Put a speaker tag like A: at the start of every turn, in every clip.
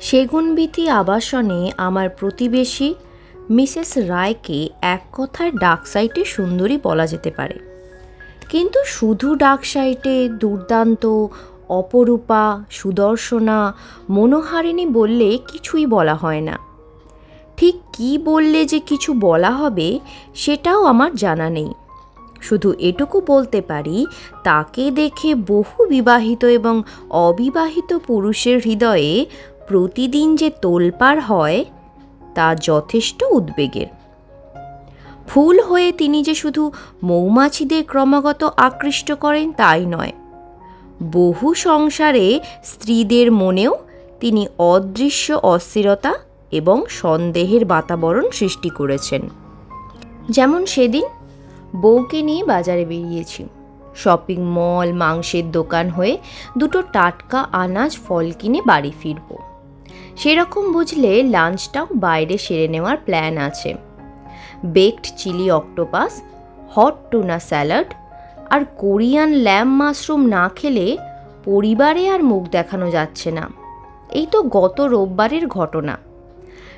A: সেগুনবিথি আবাসনে আমার প্রতিবেশী মিসেস রায়কে এক কথায় ডাক সাইটে সুন্দরী বলা যেতে পারে। কিন্তু শুধু ডাক সাইটে দুর্দান্ত, অপরূপা, সুদর্শনা, মনোহারিণী বললে কিছুই বলা হয় না। ঠিক কী বললে যে কিছু বলা হবে সেটাও আমার জানা নেই। শুধু এটুকু বলতে পারি, তাকে দেখে বহু বিবাহিত এবং অবিবাহিত পুরুষের হৃদয়ে প্রতিদিন যে তোলপাড় হয়, তা যথেষ্ট উদ্বেগের। ফুল হয়ে তিনি যে শুধু মৌমাছিদের ক্রমাগত আকৃষ্ট করেন, তাই নয়। বহু সংসারে স্ত্রীদের মনেও তিনি অদৃশ্য অস্থিরতা এবং সন্দেহের বাতাবরণ সৃষ্টি করেছেন। যেমন সেদিন বউকে নিয়ে বাজারে বেরিয়েছি। শপিং মল, মাংসের দোকান হয়ে দুটো টাটকা আনাজ, ফল কিনে বাড়ি ফিরব। সেরকম বুঝলে লাঞ্চটাও বাইরে সেরে নেওয়ার প্ল্যান আছে। Baked chilli octopus, hot tuna salad আর কোরিয়ান ল্যাম মাশরুম না খেলে পরিবারে আর মুখ দেখানো যাচ্ছে না। এই তো গত রোববারের ঘটনা।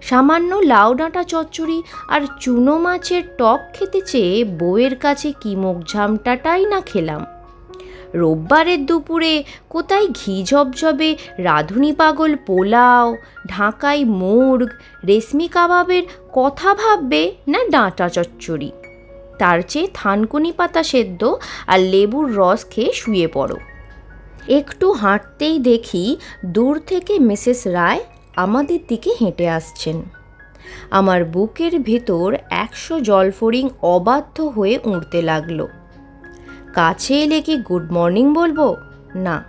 A: সামান্য লাউ ডাঁটা চচ্চড়ি আর চুনো মাছের টক খেতে চেয়ে বউয়ের কাছে কি মুখ ঝামটাটাই না খেলাম। রোববারের দুপুরে কোথায় ঘি ঝবঝবে রাঁধুনি পাগল পোলাও ঢাকাই মুর্গ, রেশমি কাবাবের কথা ভাববে না ডাঁটা চচ্চড়ি? তার চেয়ে থানকুনি পাতা সেদ্ধ আর লেবুর রস খেয়ে শুয়ে পড়ো। একটু হাঁটতেই দেখি দূর থেকে মিসেস রায় আমাদের দিকে হেঁটে আসছেন। আমার বুকের ভেতর একশো জলফরিং অবাধ্য হয়ে উড়তে লাগল। কাছে এলে কি গুড মর্নিং বলব? না।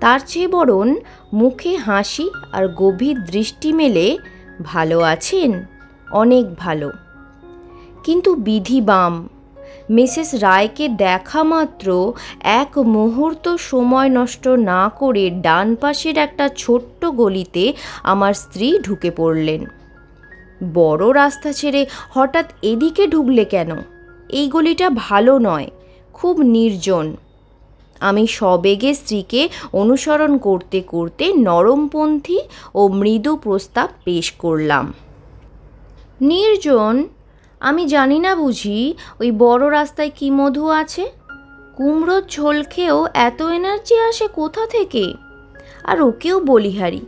A: তার চেয়ে বরং মুখে হাসি আর গভীর দৃষ্টি মেলে, ভালো আছেন? অনেক ভালো। কিন্তু বিধি বাম, মিসেস রায়কে দেখা মাত্র এক মুহূর্ত সময় নষ্ট না করে ডান পাশের একটা ছোট্ট গলিতে আমার স্ত্রী ঢুকে পড়লেন। বড় রাস্তা ছেড়ে হঠাৎ এদিকে ঢুকলে কেন? এই গলিটা ভালো নয়। খুব নির্জন। আমি সবেগে স্ত্রীকে অনুসরণ করতে করতে নরমপন্থী ও মৃদু প্রস্তাব পেশ করলাম। নির্জন, আমি জানি না বুঝি, ওই বড় রাস্তায় কি মধু আছে? কুমড়োর ঝোল খেয়েও এত এনার্জি আসে কোথা থেকে? আর ওকেও বলিহারি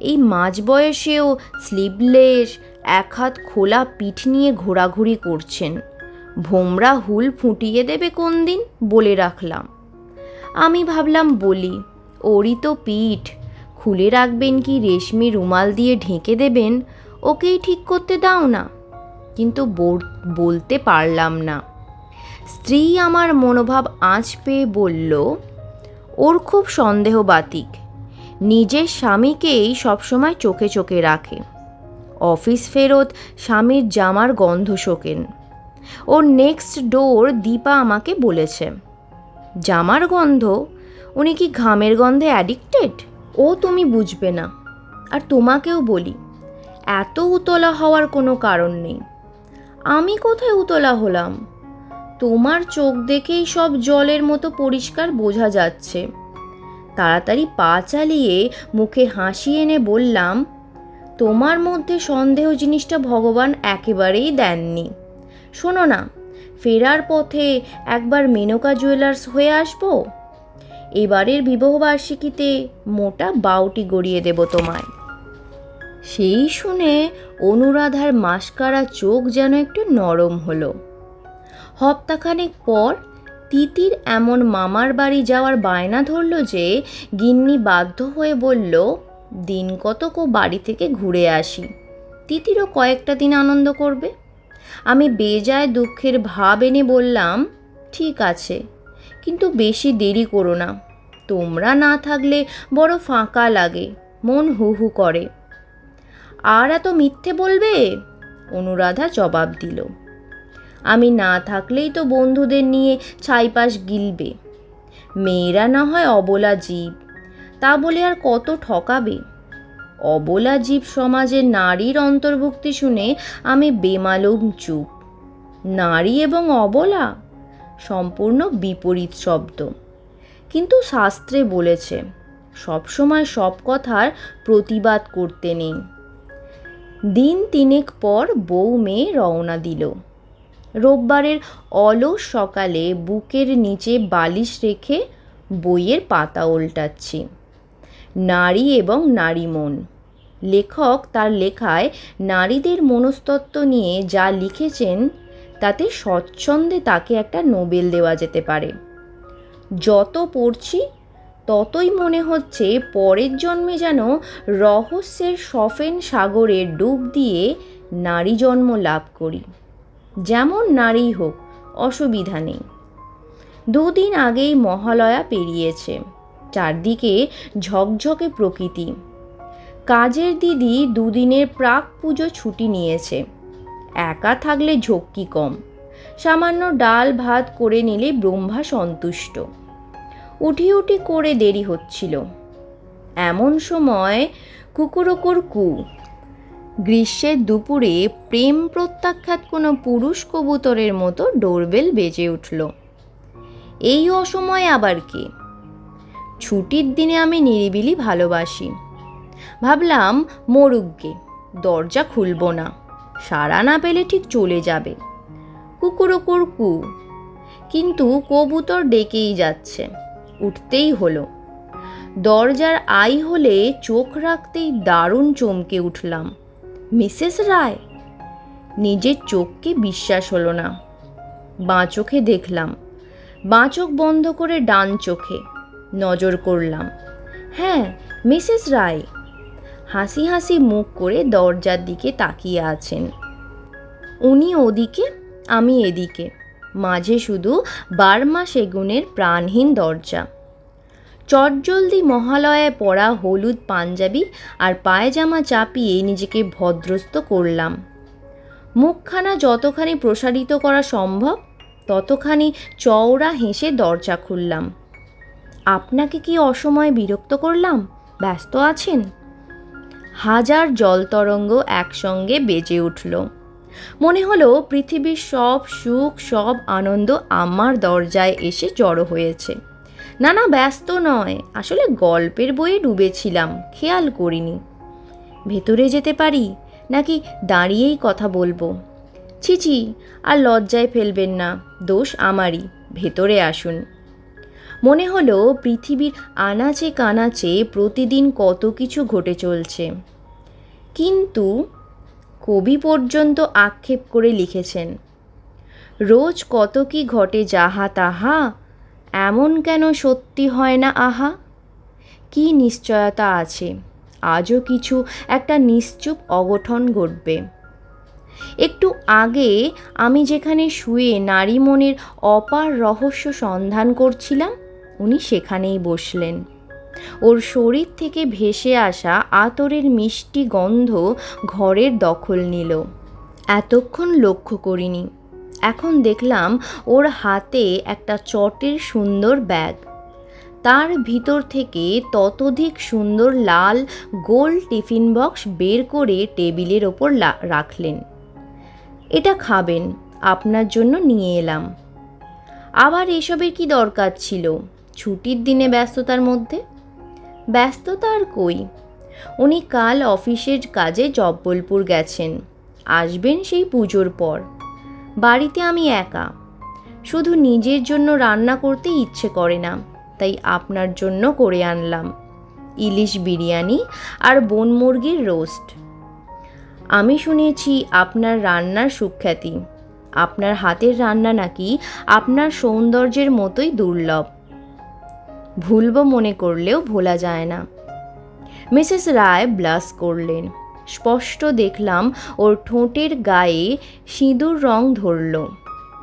A: এই মাঝ বয়সেও স্লিভলেস এক হাত খোলা পিঠ নিয়ে ঘোরাঘুরি করছেন। ভোমরা হুল ফুটিয়ে দেবে কোন দিন বলে রাখলাম। আমি ভাবলাম, বলি, ওরই তো পিঠ। খুলে রাখবেন কি রেশমি রুমাল দিয়ে ঢেকে দেবেন? ওকেই ঠিক করতে দাও না। কিন্তু বলতে পারলাম না। স্ত্রী আমার মনোভাব আঁচ পেয়ে বলল, ওর খুব সন্দেহ বাতিক। নিজের স্বামীকেই সবসময় চোখে চোখে রাখে। অফিস ফেরত স্বামীর জামার গন্ধ শোকেন। ওর নেক্সট ডোর দীপা আমাকে বলেছে। জামার গন্ধ? উনি কি ঘামের গন্ধে অ্যাডিক্টেড ও তুমি বুঝবে না। আর তোমাকেও বলি, এত উতলা হওয়ার কোনো কারণ নেই। আমি কোথায় উতলা হলাম? তোমার চোখ দেখেই সব জলের মতো পরিষ্কার বোঝা যাচ্ছে। তাড়াতাড়ি পা চালিয়ে মুখে হাসি এনে বললাম, তোমার মধ্যে সন্দেহ জিনিসটা ভগবান একেবারেই দেননি। শোনো না, ফেরার পথে একবার মেনকা জুয়েলার্স হয়ে আসব? এবারের বিবাহবার্ষিকীতে মোটা বাউটি গড়িয়ে দেব তোমায়। সেই শুনে অনুরাধার মাসকারা চোখ যেন একটু নরম হলো। হপ্তাখানেক পর তিতির এমন মামার বাড়ি যাওয়ার বায়না ধরল যে গিন্নি বাধ্য হয়ে বলল, দিন কতক ও বাড়ি থেকে ঘুরে আসি। তিতিরও কয়েকটা দিন আনন্দ করবে। আমি বেজায় দুঃখের ভাব এনে বললাম, ঠিক আছে, কিন্তু বেশি দেরি করো না। তোমরা না থাকলে বড় ফাঁকা লাগে, মন হু হু করে। আর এত মিথ্যে বলবে? অনুরাধা জবাব দিল। আমি না থাকলেই তো বন্ধুদের নিয়ে ছাইপাশ গিলবে। মেয়েরা না হয় অবলা জীব, তা বলে আর কত ঠকাবে? অবলা জীব সমাজে নারীর অন্তর্ভুক্তি শুনে আমি বেমালুম চুপ। নারী এবং অবলা? সম্পূর্ণ বিপরীত শব্দ। কিন্তু শাস্ত্রে বলেছে, সবসময় সব কথার প্রতিবাদ করতে নেই। দিন তিনেক পর বউ মেয়ে রওনা দিল। রোববারের অলস সকালে বুকের নিচে বালিশ রেখে বইয়ের পাতা উল্টাচ্ছি। নারী এবং নারী মন। লেখক তার লেখায় নারীদের মনস্তত্ত্ব নিয়ে যা লিখেছেন, তাতে স্বচ্ছন্দে তাকে একটা নোবেল দেওয়া যেতে পারে। যত পড়ছি, ততই মনে হচ্ছে পরের জন্মে যেন রহস্যের সফেন সাগরে ডুব দিয়ে নারী জন্ম লাভ করি। যেমন নারী হোক, অসুবিধা নেই। দুদিন আগেই মহালয়া পেরিয়েছে। চারদিকে ঝকঝকে প্রকৃতি। কাজের দিদি দুদিনের প্রাক পুজো ছুটি নিয়েছে। একা থাকলে ঝক্কি কম। সামান্য ডাল ভাত করে নিলে ব্রহ্মা সন্তুষ্ট। উঠি উঠি করে দেরি হচ্ছিল। এমন সময় কুকুরকুর কু। গ্রীষ্মের দুপুরে প্রেম প্রত্যাখ্যাত কোনো পুরুষ কবুতরের মতো ডোরবেল বেজে উঠল। এই অসময়ে আবার কে? ছুটির দিনে আমি নিরিবিলি ভালোবাসি। ভাবলাম মরুগ্গে দরজা খুলব না। সারা না পেলে ঠিক চলে যাবে। কুকুর কুকুরকুর কু। কিন্তু কবুতর ডেকেই যাচ্ছে। উঠতেই হলো। দরজার আই হলে চোখ রাখতেই দারুণ চমকে উঠলাম। মিসেস রায়? নিজের চোখকে বিশ্বাস হলো না। বাঁ চোখে দেখলাম। বাঁ চোখ বন্ধ করে ডান চোখে। নজর করলাম। হ্যাঁ মিসেস রায় হাসি হাসি মুখ করে দরজার দিকে তাকিয়ে আছেন। উনি ওদিকে, আমি এদিকে। মাঝে শুধু বার্মা সেগুনের প্রাণহীন দরজা। চটজলদি মহালয়ায় পরা হলুদ পাঞ্জাবি আর পায়জামা চাপিয়ে নিজেকে ভদ্রস্ত করলাম। মুখখানা যতখানি প্রসারিত করা সম্ভব, ততখানি চওড়া হেসে দরজা খুললাম। আপনাকে কি অসময়ে বিরক্ত করলাম? ব্যস্ত আছেন? হাজার জলতরঙ্গ একসঙ্গে বেজে উঠল। মনে হলো পৃথিবীর সব সুখ, সব আনন্দ আমার দরজায় এসে জড়ো হয়েছে। না না ব্যস্ত নয়, আসলে গল্পের বইয়ে ডুবেছিলাম, খেয়াল করিনি। ভেতরে যেতে পারি, নাকি দাঁড়িয়েই কথা বলব? ছিছি আর লজ্জায় ফেলবেন না, দোষ আমারই, ভেতরে আসুন। মনে হলো পৃথিবীর আনাচে কানাচে প্রতিদিন কত কিছু ঘটে চলছে। কিন্তু কবি পর্যন্ত আক্ষেপ করে লিখেছেন, রোজ কত কি ঘটে যাহা তাহা, এমন কেন সত্যি হয় না আহা? কি নিশ্চয়তা আছে? আজও কিছু একটা নিশ্চুপ অগঠন ঘটবে। একটু আগে আমি যেখানে শুয়ে নারী মনের অপার রহস্য সন্ধান করছিলাম উনি সেখানেই বসলেন। ওর শরীর থেকে ভেসে আসা আতরের মিষ্টি গন্ধ ঘরের দখল নিল। এতক্ষণ লক্ষ্য করিনি। এখন দেখলাম ওর হাতে একটা চটের সুন্দর ব্যাগ। তার ভিতর থেকে ততোধিক সুন্দর লাল গোল টিফিন বক্স বের করে টেবিলের ওপর রাখলেন। এটা খাবেন, আপনার জন্য নিয়ে এলাম। আবার এসবের কি দরকার ছিল? ছুটির দিনে ব্যস্ততার মধ্যে? ব্যস্ততা আর কই? উনি কাল অফিসের কাজে জব্বলপুর গেছেন। আসবেন সেই পুজোর পর। বাড়িতে আমি একা। শুধু নিজের জন্য রান্না করতে ইচ্ছে করে না, তাই আপনার জন্য করে আনলাম। ইলিশ বিরিয়ানি আর বন মুরগির রোস্ট। আমি শুনেছি আপনার রান্নার সুখ্যাতি। আপনার হাতের রান্না নাকি আপনার সৌন্দর্যের মতোই দুর্লভ। ভুলব মনে করলেও ভোলা যায় না। মিসেস রায় ব্লাস করলেন। স্পষ্ট দেখলাম ওর ঠোঁটের গায়ে সিঁদুর রং ধরল।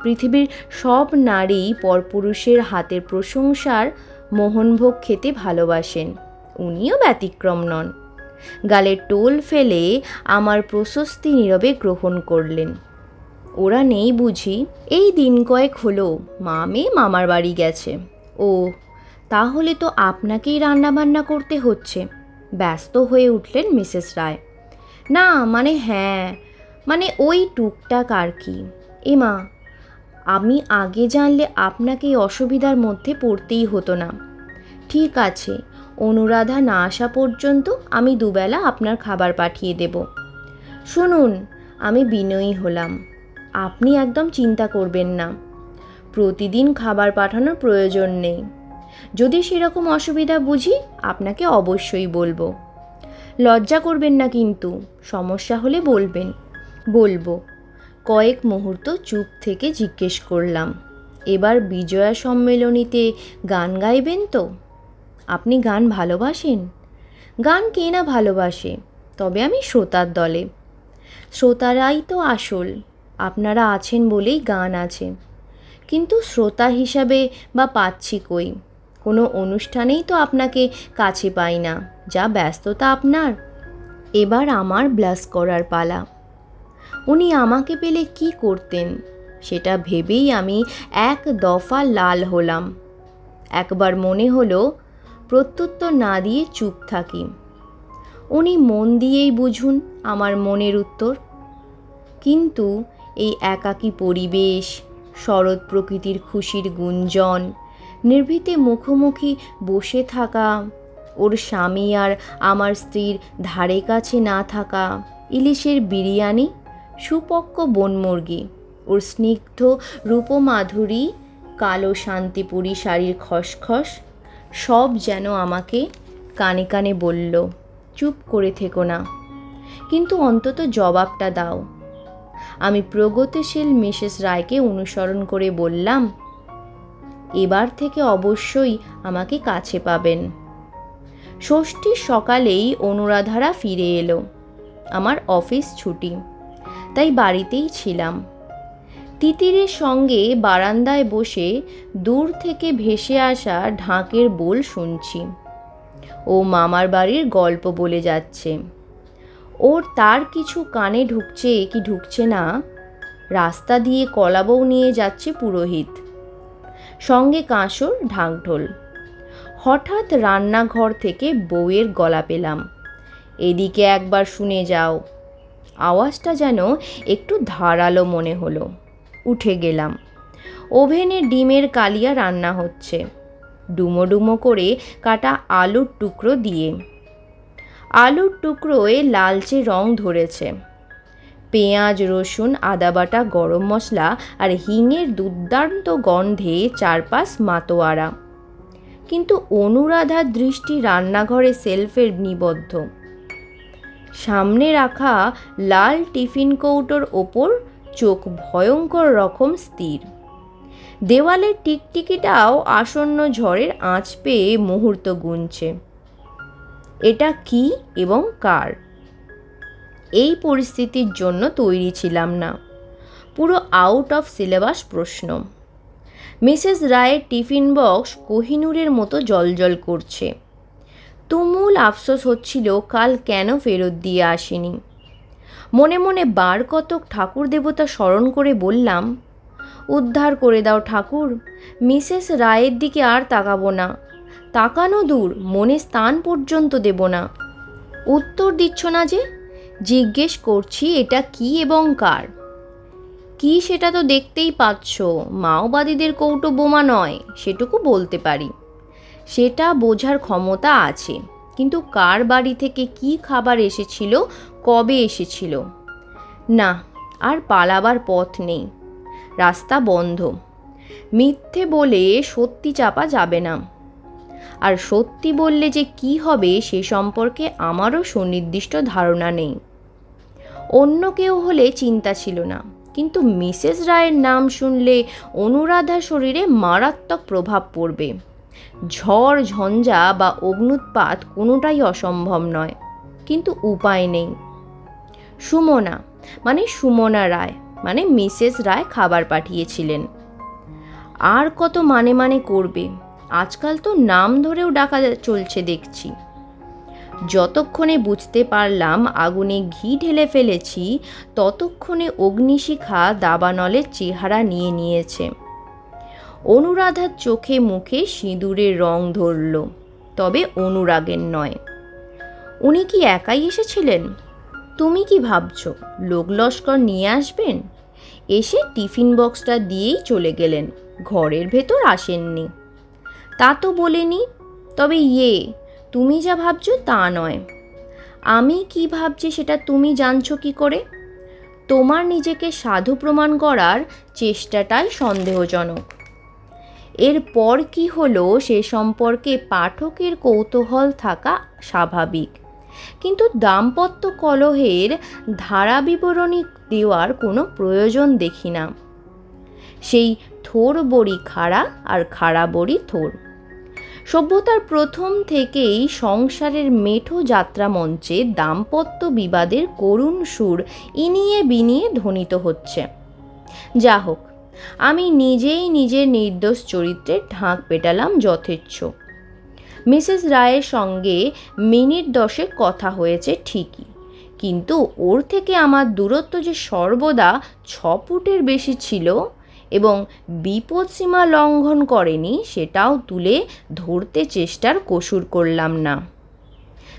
A: পৃথিবীর সব নারী পরপুরুষের হাতের প্রশংসার মোহনভোগ খেতে ভালোবাসেন। উনিও ব্যতিক্রম নন। গালে টোল ফেলে আমার প্রশস্তি নীরবে গ্রহণ করলেন। ওরা নেই বুঝি। এই দিন কয়েক হলো, মা মেয়ে মামার বাড়ি গেছে। ও তাহলে তো আপনাকেই রান্নাবান্না করতে হচ্ছে। ব্যস্ত হয়ে উঠলেন মিসেস রায়। না মানে হ্যাঁ মানে ওই টুকটাক আর কি। এমা আমি আগে জানলে আপনাকে অসুবিধার মধ্যে পড়তেই হতো না। ঠিক আছে, অনুরাধা না আসা পর্যন্ত আমি দুবেলা আপনার খাবার পাঠিয়ে দেব। শুনুন, আমি বিনয়ী হলাম। আপনি একদম চিন্তা করবেন না। প্রতিদিন খাবার পাঠানোর প্রয়োজন নেই। যদি সেরকম অসুবিধা বুঝি, আপনাকে অবশ্যই বলব। লজ্জা করবেন না কিন্তু, সমস্যা হলে বলবেন। বলব, কয়েক মুহূর্ত চুপ থেকে জিজ্ঞেস করলাম, এবার বিজয়া সম্মেলনীতে গান গাইবেন তো? আপনি গান ভালোবাসেন? গান কে না ভালোবাসে, তবে আমি শ্রোতার দলে। শ্রোতারাই তো আসল, আপনারা আছেন বলেই গান আছে। কিন্তু শ্রোতা হিসাবে বা পাচ্ছি কই? কোনো অনুষ্ঠানেই তো আপনাকে কাছে পাই না, যা ব্যস্ততা আপনার। এবার আমার ব্লাস করার পালা। উনি আমাকে পেলে কি করতেন, সেটা ভেবেই আমি এক দফা লাল হলাম। একবার মনে হলো, প্রত্যুত্তর না দিয়ে চুপ থাকি। উনি মন দিয়েই বুঝুন আমার মনের উত্তর। কিন্তু এই একাকী পরিবেশ, শরৎ প্রকৃতির খুশির গুঞ্জন নির্ভীতে মুখোমুখি বসে থাকা, ওর স্বামী আর আমার স্ত্রীর ধারে কাছে না থাকা, ইলিশের বিরিয়ানি, সুপক্ক বনমুরগি ওর স্নিগ্ধ রূপমাধুরী, কালো শান্তিপুরী শাড়ির খসখস, সব যেন আমাকে কানে কানে বলল, চুপ করে থেকো না। কিন্তু অন্তত জবাবটা দাও। আমি প্রগতিশীল মিসেস রায়কে অনুসরণ করে বললাম এবার থেকে অবশ্যই আমাকে কাছে পাবেন। ষষ্ঠীর সকালেই অনুরাধারা ফিরে এলো। আমার অফিস ছুটি, তাই বাড়িতেই ছিলাম। তিতিরের সঙ্গে বারান্দায় বসে দূর থেকে ভেসে আসা ঢাকের বোল শুনছি। ও মামার বাড়ির গল্প বলে যাচ্ছে। ওর তার কিছু কানে ঢুকছে কি ঢুকছে না, রাস্তা দিয়ে কলাবউ নিয়ে যাচ্ছে পুরোহিত। সঙ্গে কাঁসর, ঢাকঢোল। হঠাৎ রান্নাঘর থেকে বউয়ের গলা পেলাম। এদিকে একবার শুনে যাও। আওয়াজটা যেন একটু ধারালো মনে হলো। উঠে গেলাম। ওভেনে ডিমের কালিয়া রান্না হচ্ছে। ডুমো ডুমো করে কাটা আলুর টুকরো দিয়ে। আলুর টুকরোয় লালচে রং ধরেছে। পেঁয়াজ, রসুন, আদা বাটা, গরম মশলা আর হিঙের দুর্দান্ত গন্ধে চারপাশ মাতোয়ারা। কিন্তু অনুরাধার দৃষ্টি রান্নাঘরে সেলফের নিবদ্ধ। সামনে রাখা লাল টিফিন কৌটোর ওপর চোখ ভয়ঙ্কর রকম স্থির। দেওয়ালের টিকটিকিটাও আসন্ন ঝড়ের আঁচ পেয়ে মুহূর্ত গুনছে। এটা কি এবং কার? এই পরিস্থিতির জন্য তৈরি ছিলাম না। পুরো আউট অফ সিলেবাস প্রশ্ন। মিসেস রায়ের টিফিন বক্স কোহিনুরের মতো জলজল করছে। তুমুল আফসোস হচ্ছিল কাল কেন ফেরত দিয়ে আসেনি। মনে মনে বার কতক ঠাকুর দেবতা স্মরণ করে বললাম, উদ্ধার করে দাও ঠাকুর, মিসেস রায়ের দিকে আর তাকাবো না। তাকানো দূর, মনে স্থান পর্যন্ত দেব না। উত্তর দিচ্ছ না যে জিজ্ঞেস করছি, এটা কি এবং কার? কি সেটা তো দেখতেই পাচ্ছ, মাওবাদীদের কৌটো বোমা নয়, সেটুকু বলতে পারি। সেটা বোঝার ক্ষমতা আছে, কিন্তু কার বাড়ি থেকে কি খাবার এসেছিল, কবে এসেছিল? না, আর পালাবার পথ নেই। রাস্তা বন্ধ। মিথ্যে বলে সত্যি চাপা যাবে না। আর সত্যি বললে যে কি হবে, সে সম্পর্কে আমারও সুনির্দিষ্ট ধারণা নেই। অন্য কেউ হলে চিন্তা ছিল না। কিন্তু মিসেস রায়ের নাম শুনলে অনুরাধা শরীরে মারাত্মক প্রভাব পড়বে। ঝড়, ঝঞ্ঝা বা অগ্নুৎপাত কোনোটাই অসম্ভব নয়। কিন্তু উপায় নেই। সুমনা মানে সুমনা রায় মানে মিসেস রায় খাবার পাঠিয়েছিলেন। আর কত মানে মানে করবে? আজকাল তো নাম ধরেও ডাকা চলছে দেখছি। যতক্ষণে বুঝতে পারলাম আগুনে ঘি ঢেলে ফেলেছি, ততক্ষণে অগ্নিশিখা দাবানলের চেহারা নিয়ে নিয়েছে। অনুরাধার চোখে মুখে সিঁদুরের রং ধরল, তবে অনুরাগের নয়। উনি কি একাই এসেছিলেন? তুমি কি ভাবছ লোক লস্কর নিয়ে আসবেন? এসে টিফিন বক্সটা দিয়েই চলে গেলেন, ঘরের ভেতর আসেননি। তা তো বলেনি, তবে ইয়ে তুমি যা ভাবছ তা নয়। আমি কি ভাবছি সেটা তুমি জানছো কি করে? তোমার নিজেকে সাধু প্রমাণ করার চেষ্টাটাই সন্দেহজনক। এরপর কি হলো সে সম্পর্কে পাঠকের কৌতূহল থাকা স্বাভাবিক। কিন্তু দাম্পত্য কলহের ধারা বিবরণী দেওয়ার কোনো প্রয়োজন দেখি না। সেই থোর বড়ি খাড়া আর খাড়া বড়ি থোর। সভ্যতার প্রথম থেকেই সংসারের মেঠো যাত্রা মঞ্চে দাম্পত্য বিবাদের করুণ সুর ইনিয়ে বিনিয়ে ধ্বনিত হচ্ছে। যা হোক, আমি নিজেই নিজের নির্দোষ চরিত্রে ঢাক পেটালাম যথেচ্ছ। মিসেস রায়ের সঙ্গে মিনিট দশেক কথা হয়েছে ঠিকই, কিন্তু ওর থেকে আমার দূরত্ব যে সর্বদা ছ ফুটের বেশি ছিল এবং বিপদসীমা লঙ্ঘন করেনি সেটাও তুলে ধরতে চেষ্টার কসুর করলাম না।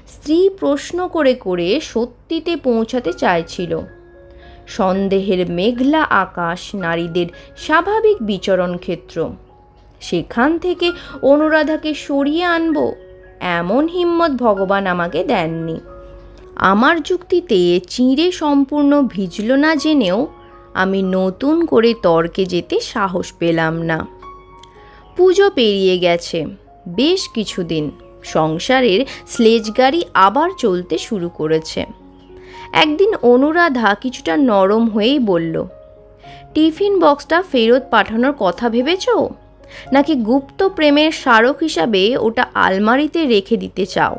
A: স্ত্রী প্রশ্ন করে করে সত্যিতে পৌঁছাতে চাইছিল। সন্দেহের মেঘলা আকাশ, নারীদের স্বাভাবিক বিচরণ ক্ষেত্র। সেখান থেকে অনুরাধাকে সরিয়ে আনব, এমন হিম্মত ভগবান আমাকে দেননি। আমার যুক্তিতে চিঁড়ে সম্পূর্ণ ভিজল না জেনেও আমি নতুন করে তর্কে যেতে সাহস পেলাম না। পুজো পেরিয়ে গেছে। বেশ কিছুদিন সংসারের স্লেজ গাড়ি আবার চলতে শুরু করেছে। একদিন অনুরাধা কিছুটা নরম হয়েই বলল, টিফিন বক্সটা ফেরত পাঠানোর কথা ভেবেছ? নাকি গুপ্ত প্রেমের স্মারক হিসাবে ওটা আলমারিতে রেখে দিতে চাও?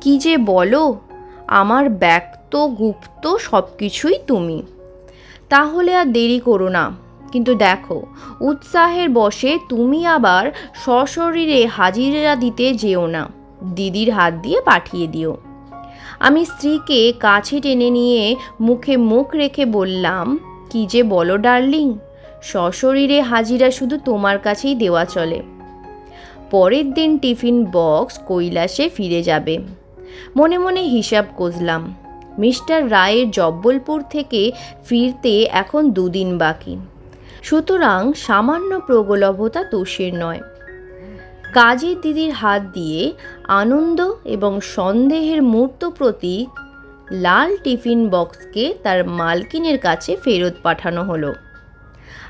A: কি যে বলো, আমার ব্যক্ত গুপ্ত সব কিছুই তুমি। তাহলে আর দেরি করো না। কিন্তু দেখো, উৎসাহের বশে তুমি আবার সশরীরে হাজিরা দিতে যেও না। দিদির হাত দিয়ে পাঠিয়ে দিও। আমি স্ত্রীকে কাছে টেনে নিয়ে মুখে মুখ রেখে বললাম, কি যে বলো ডার্লিং, সশরীরে হাজিরা শুধু তোমার কাছেই দেওয়া চলে। পরের দিন টিফিন বক্স কৈলাসে ফিরে যাবে। মনে মনে হিসাব কষলাম মিস্টার রায়ের জব্বলপুর থেকে ফিরতে এখন দুদিন বাকি। সুতরাং সামান্য প্রগলভতা দোষের নয়। কাজের দিদির হাত দিয়ে আনন্দ এবং সন্দেহের মূর্ত প্রতীক লাল টিফিন বক্সকে তার মালকিনের কাছে ফেরত পাঠানো হলো।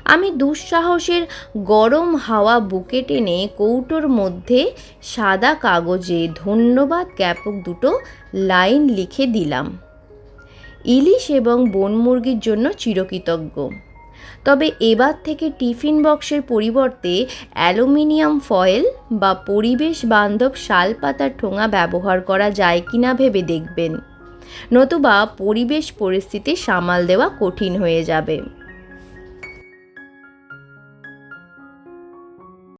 A: আমি দুঃসাহসের গরম হাওয়া বুকে টেনে কৌটোর মধ্যে সাদা কাগজে ধন্যবাদ জ্ঞাপক দুটো লাইন লিখে দিলাম। ইলিশ এবং বন মুরগির জন্য চিরকৃতজ্ঞ। তবে এবার থেকে টিফিন বক্সের পরিবর্তে অ্যালুমিনিয়াম ফয়েল বা পরিবেশ বান্ধব শাল পাতার ঠোঙা ব্যবহার করা যায় কিনা ভেবে দেখবেন। নতুবা পরিবেশ পরিস্থিতি সামাল দেওয়া কঠিন হয়ে যাবে।